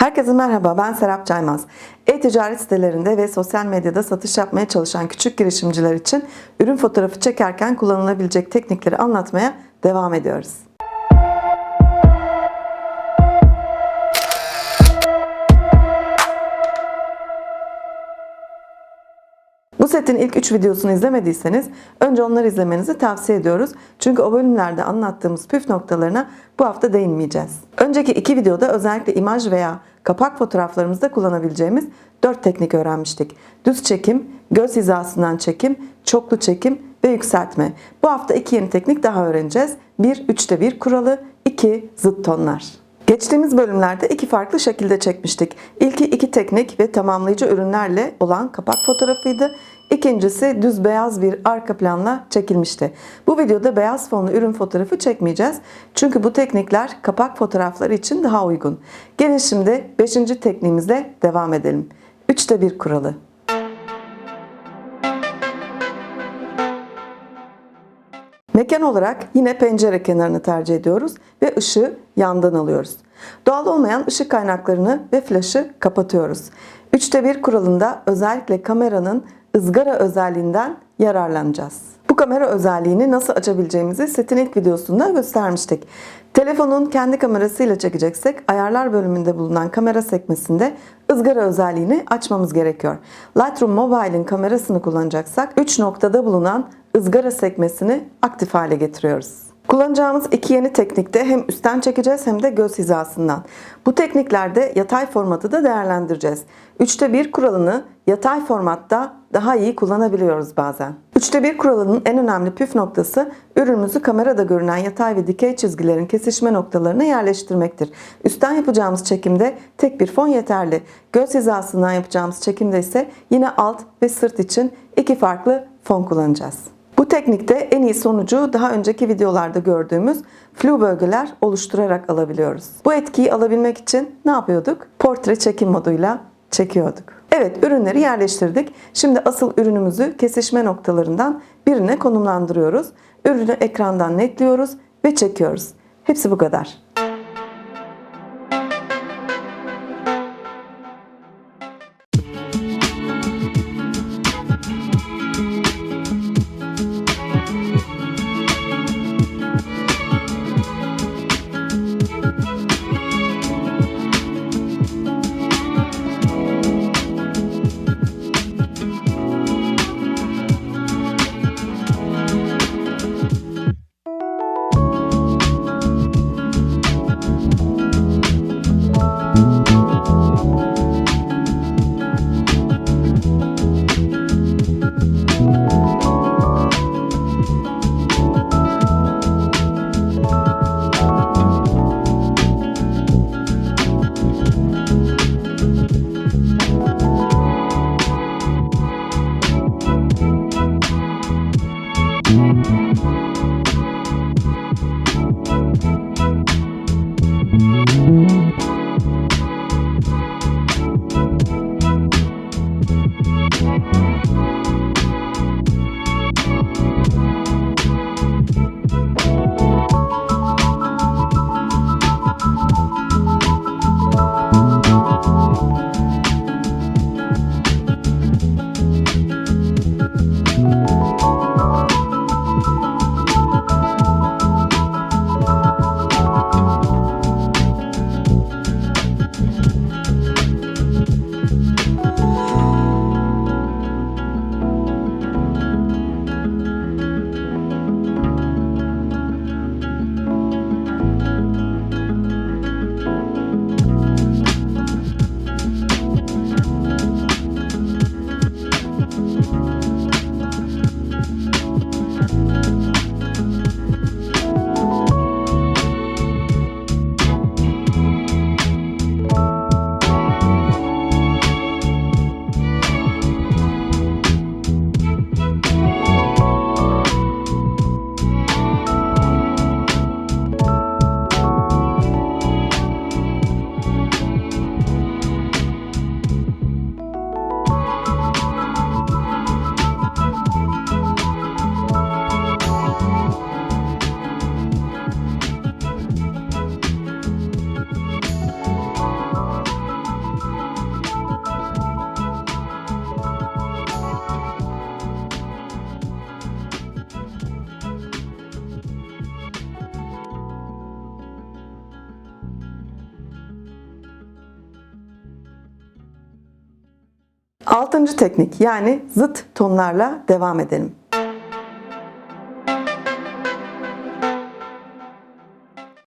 Herkese merhaba, ben Serap Caymaz. E-ticaret sitelerinde ve sosyal medyada satış yapmaya çalışan küçük girişimciler için ürün fotoğrafı çekerken kullanılabilecek teknikleri anlatmaya devam ediyoruz. Bu setin ilk 3 videosunu izlemediyseniz önce onları izlemenizi tavsiye ediyoruz. Çünkü o bölümlerde anlattığımız püf noktalarına bu hafta değinmeyeceğiz. Önceki iki videoda özellikle imaj veya kapak fotoğraflarımızda kullanabileceğimiz 4 teknik öğrenmiştik. Düz çekim, göz hizasından çekim, çoklu çekim ve yükseltme. Bu hafta iki yeni teknik daha öğreneceğiz. 1 3'te 1 kuralı, 2 zıt tonlar. Geçtiğimiz bölümlerde iki farklı şekilde çekmiştik. İlki iki teknik ve tamamlayıcı ürünlerle olan kapak fotoğrafıydı. İkincisi düz beyaz bir arka planla çekilmişti. Bu videoda beyaz fonlu ürün fotoğrafı çekmeyeceğiz. Çünkü bu teknikler kapak fotoğrafları için daha uygun. Gelin şimdi 5. tekniğimizle devam edelim. 3'te 1 kuralı. Mekan olarak yine pencere kenarını tercih ediyoruz ve ışığı yandan alıyoruz. Doğal olmayan ışık kaynaklarını ve flaşı kapatıyoruz. 3'te 1 kuralında özellikle kameranın ızgara özelliğinden yararlanacağız. Bu kamera özelliğini nasıl açabileceğimizi setin ilk videosunda göstermiştik. Telefonun kendi kamerasıyla çekeceksek ayarlar bölümünde bulunan kamera sekmesinde ızgara özelliğini açmamız gerekiyor. Lightroom Mobile'in kamerasını kullanacaksak 3 noktada bulunan ızgara sekmesini aktif hale getiriyoruz. Kullanacağımız iki yeni teknikte hem üstten çekeceğiz hem de göz hizasından. Bu tekniklerde yatay formatı da değerlendireceğiz. 3'te 1 kuralını yatay formatta daha iyi kullanabiliyoruz bazen. 3'te 1 kuralının en önemli püf noktası ürünümüzü kamerada görünen yatay ve dikey çizgilerin kesişme noktalarına yerleştirmektir. Üstten yapacağımız çekimde tek bir fon yeterli. Göz hizasından yapacağımız çekimde ise yine alt ve sırt için iki farklı fon kullanacağız. Bu teknikte en iyi sonucu daha önceki videolarda gördüğümüz flu bölgeler oluşturarak alabiliyoruz. Bu etkiyi alabilmek için ne yapıyorduk? Portre çekim moduyla çekiyorduk. Evet ürünleri yerleştirdik. Şimdi asıl ürünümüzü kesişme noktalarından birine konumlandırıyoruz. Ürünü ekrandan netliyoruz ve çekiyoruz. Hepsi bu kadar. Altıncı teknik yani zıt tonlarla devam edelim.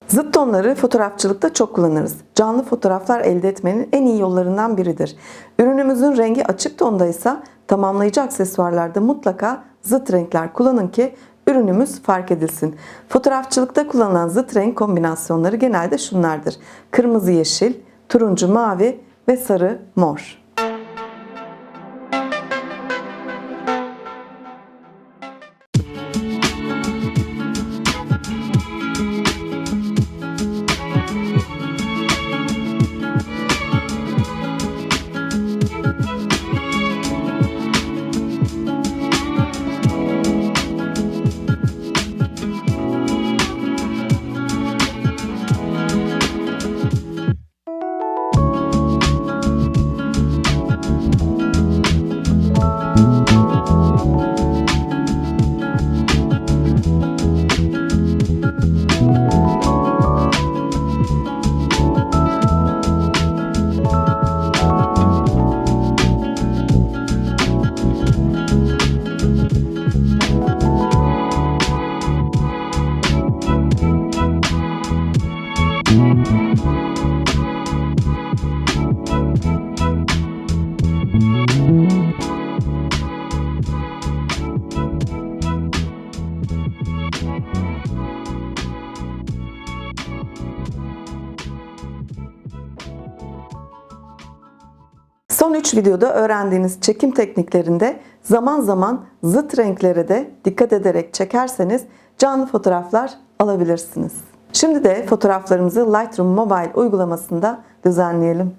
Zıt tonları fotoğrafçılıkta çok kullanırız. Canlı fotoğraflar elde etmenin en iyi yollarından biridir. Ürünümüzün rengi açık tondaysa tamamlayıcı aksesuarlarda mutlaka zıt renkler kullanın ki ürünümüz fark edilsin. Fotoğrafçılıkta kullanılan zıt renk kombinasyonları genelde şunlardır. Kırmızı yeşil, turuncu mavi ve sarı mor. 3 videoda öğrendiğiniz çekim tekniklerinde zaman zaman zıt renklere de dikkat ederek çekerseniz canlı fotoğraflar alabilirsiniz. Şimdi de fotoğraflarımızı Lightroom Mobile uygulamasında düzenleyelim.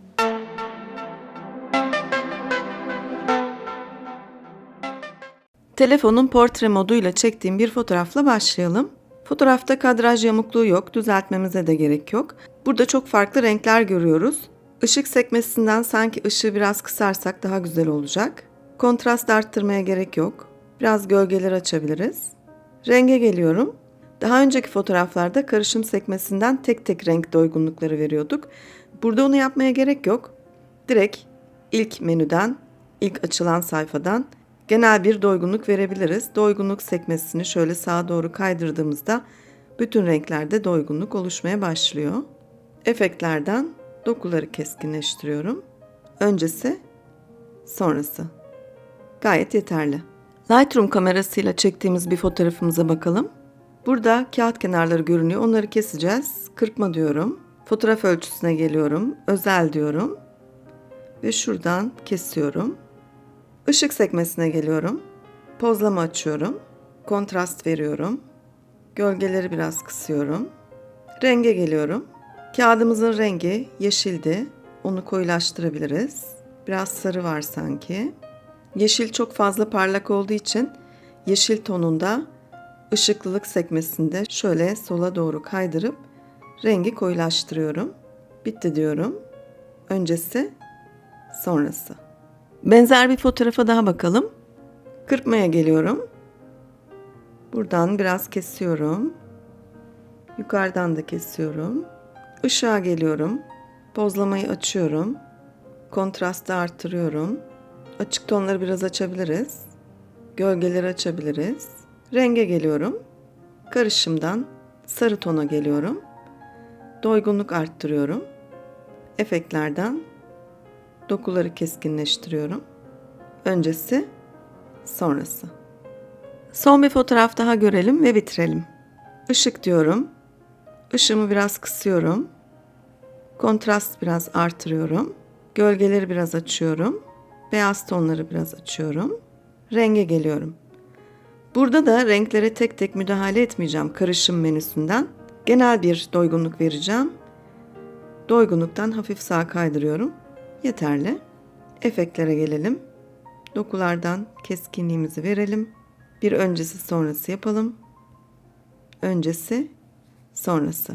Telefonun portre moduyla çektiğim bir fotoğrafla başlayalım. Fotoğrafta kadraj yamukluğu yok, düzeltmemize de gerek yok. Burada çok farklı renkler görüyoruz. Işık sekmesinden sanki ışığı biraz kısarsak daha güzel olacak. Kontrast arttırmaya gerek yok. Biraz gölgeler açabiliriz. Renge geliyorum. Daha önceki fotoğraflarda karışım sekmesinden tek tek renk doygunlukları veriyorduk. Burada onu yapmaya gerek yok. Direkt ilk menüden, ilk açılan sayfadan genel bir doygunluk verebiliriz. Doygunluk sekmesini şöyle sağa doğru kaydırdığımızda bütün renklerde doygunluk oluşmaya başlıyor. Efektlerden dokuları keskinleştiriyorum. Öncesi, sonrası. Gayet yeterli. Lightroom kamerasıyla çektiğimiz bir fotoğrafımıza bakalım. Burada kağıt kenarları görünüyor. Onları keseceğiz. Kırpma diyorum. Fotoğraf ölçüsüne geliyorum. Özel diyorum. Ve şuradan kesiyorum. Işık sekmesine geliyorum. Pozlama açıyorum. Kontrast veriyorum. Gölgeleri biraz kısıyorum. Renge geliyorum. Kağıdımızın rengi yeşildi. Onu koyulaştırabiliriz. Biraz sarı var sanki. Yeşil çok fazla parlak olduğu için yeşil tonunda ışıklılık sekmesinde şöyle sola doğru kaydırıp rengi koyulaştırıyorum. Bitti diyorum. Öncesi, sonrası. Benzer bir fotoğrafa daha bakalım. Kırpmaya geliyorum. Buradan biraz kesiyorum. Yukarıdan da kesiyorum. Işığa geliyorum. Pozlamayı açıyorum. Kontrastı arttırıyorum. Açık tonları biraz açabiliriz. Gölgeleri açabiliriz. Renge geliyorum. Karışımdan sarı tona geliyorum. Doygunluk arttırıyorum. Efektlerden dokuları keskinleştiriyorum. Öncesi, sonrası. Son bir fotoğraf daha görelim ve bitirelim. Işık diyorum. Işığımı biraz kısıyorum. Kontrast biraz artırıyorum. Gölgeleri biraz açıyorum. Beyaz tonları biraz açıyorum. Renge geliyorum. Burada da renklere tek tek müdahale etmeyeceğim karışım menüsünden. Genel bir doygunluk vereceğim. Doygunluktan hafif sağa kaydırıyorum. Yeterli. Efektlere gelelim. Dokulardan keskinliğimizi verelim. Bir öncesi sonrası yapalım. Öncesi, sonrası.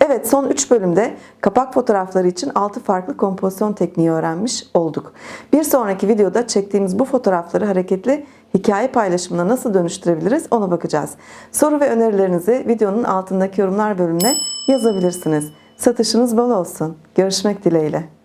Evet son 3 bölümde kapak fotoğrafları için 6 farklı kompozisyon tekniği öğrenmiş olduk. Bir sonraki videoda çektiğimiz bu fotoğrafları hareketli hikaye paylaşımına nasıl dönüştürebiliriz ona bakacağız. Soru ve önerilerinizi videonun altındaki yorumlar bölümüne yazabilirsiniz. Satışınız bol olsun. Görüşmek dileğiyle.